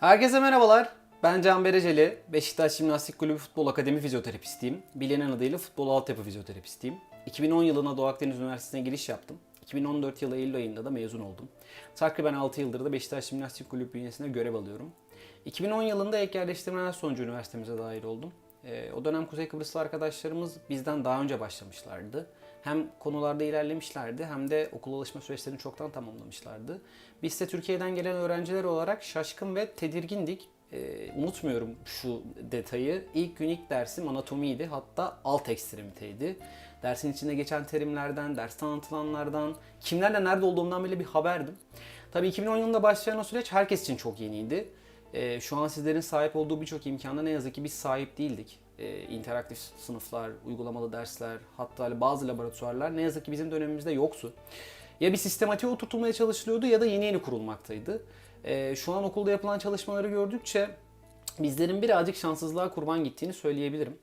Herkese merhabalar. Ben Can Bereceli. Beşiktaş Jimnastik Kulübü Futbol Akademi fizyoterapistiyim. Bilinen adıyla futbol altyapı fizyoterapistiyim. 2010 yılında Doğu Akdeniz Üniversitesi'ne giriş yaptım. 2014 yılı Eylül ayında da mezun oldum. Takriben 6 yıldır da Beşiktaş Jimnastik Kulübü bünyesinde görev alıyorum. 2010 yılında ek yerleştirmeler sonucu üniversitemize dahil oldum. Ee, o dönem Kuzey Kıbrıslı arkadaşlarımız bizden daha önce başlamışlardı. Hem konularda ilerlemişlerdi hem de okul alışma süreçlerini çoktan tamamlamışlardı. Biz de Türkiye'den gelen öğrenciler olarak şaşkın ve tedirgindik. Ee, unutmuyorum şu detayı. İlk gün ilk dersim anatomiydi. Hatta alt ekstremiteydi. Dersin içinde geçen terimlerden, derste anlatılanlardan, kimlerle nerede olduğumdan bile bir haberdim. Tabii 2010 yılında başlayan o süreç herkes için çok yeniydi. Ee, şu an sizlerin sahip olduğu birçok imkanda ne yazık ki biz sahip değildik. Ee, interaktif sınıflar, uygulamalı dersler, hatta bazı laboratuvarlar ne yazık ki bizim dönemimizde yoktu. Ya bir sistematiğe oturtulmaya çalışılıyordu ya da yeni yeni kurulmaktaydı. Ee, şu an okulda yapılan çalışmaları gördükçe bizlerin birazcık şanssızlığa kurban gittiğini söyleyebilirim.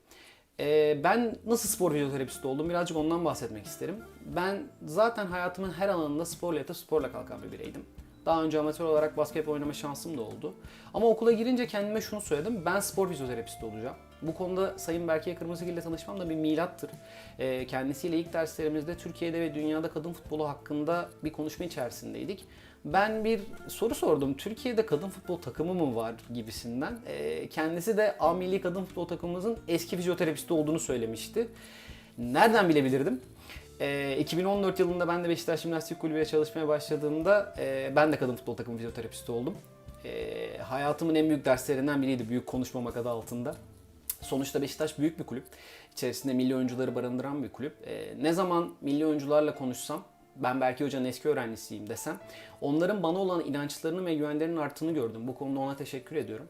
Ee, ben nasıl spor fizyoterapisti oldum birazcık ondan bahsetmek isterim. Ben zaten hayatımın her alanında sporla yatıp sporla kalkan bir bireydim. Daha önce amatör olarak basketbol oynama şansım da oldu. Ama okula girince kendime şunu söyledim. Ben spor fizyoterapisti olacağım. Bu konuda Sayın Berke Kırmızıgil ile tanışmam da bir milattır. Ee, kendisiyle ilk derslerimizde Türkiye'de ve dünyada kadın futbolu hakkında bir konuşma içerisindeydik. Ben bir soru sordum. Türkiye'de kadın futbol takımı mı var gibisinden. Ee, kendisi de A Milli Kadın Futbol takımımızın eski fizyoterapisti olduğunu söylemişti. Nereden bilebilirdim? Ee, 2014 yılında ben de Beşiktaş Jimnastik Kulübü'ne çalışmaya başladığımda e, ben de kadın futbol takımı fizyoterapisti oldum. Ee, hayatımın en büyük derslerinden biriydi büyük konuşmamak adı altında. Sonuçta Beşiktaş büyük bir kulüp. İçerisinde milli oyuncuları barındıran bir kulüp. Ee, ne zaman milli oyuncularla konuşsam, ben Berke Hoca'nın eski öğrencisiyim desem, onların bana olan inançlarının ve güvenlerinin arttığını gördüm. Bu konuda ona teşekkür ediyorum.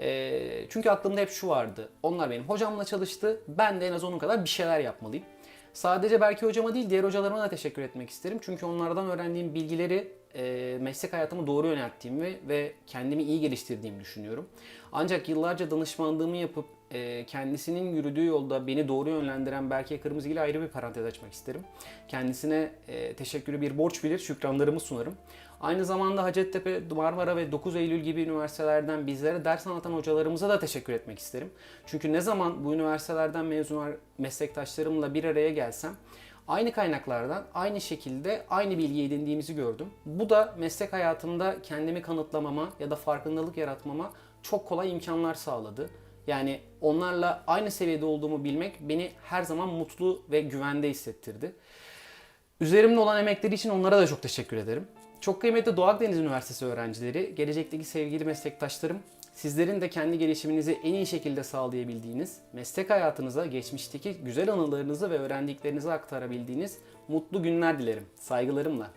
Ee, çünkü aklımda hep şu vardı. Onlar benim hocamla çalıştı, ben de en az onun kadar bir şeyler yapmalıyım. Sadece Berke hocama değil diğer hocalarıma da teşekkür etmek isterim. Çünkü onlardan öğrendiğim bilgileri e, meslek hayatımı doğru yönelttiğimi ve kendimi iyi geliştirdiğimi düşünüyorum. Ancak yıllarca danışmanlığımı yapıp e, kendisinin yürüdüğü yolda beni doğru yönlendiren Berke Kırmızıgil'e ayrı bir parantez açmak isterim. Kendisine e, teşekkürü bir borç bilir, şükranlarımı sunarım. Aynı zamanda Hacettepe, Marmara ve 9 Eylül gibi üniversitelerden bizlere ders anlatan hocalarımıza da teşekkür etmek isterim. Çünkü ne zaman bu üniversitelerden mezun meslektaşlarımla bir araya gelsem aynı kaynaklardan aynı şekilde aynı bilgi edindiğimizi gördüm. Bu da meslek hayatımda kendimi kanıtlamama ya da farkındalık yaratmama çok kolay imkanlar sağladı. Yani onlarla aynı seviyede olduğumu bilmek beni her zaman mutlu ve güvende hissettirdi. Üzerimde olan emekleri için onlara da çok teşekkür ederim. Çok kıymetli Doğu Akdeniz Üniversitesi öğrencileri, gelecekteki sevgili meslektaşlarım, sizlerin de kendi gelişiminizi en iyi şekilde sağlayabildiğiniz, meslek hayatınıza geçmişteki güzel anılarınızı ve öğrendiklerinizi aktarabildiğiniz mutlu günler dilerim. Saygılarımla.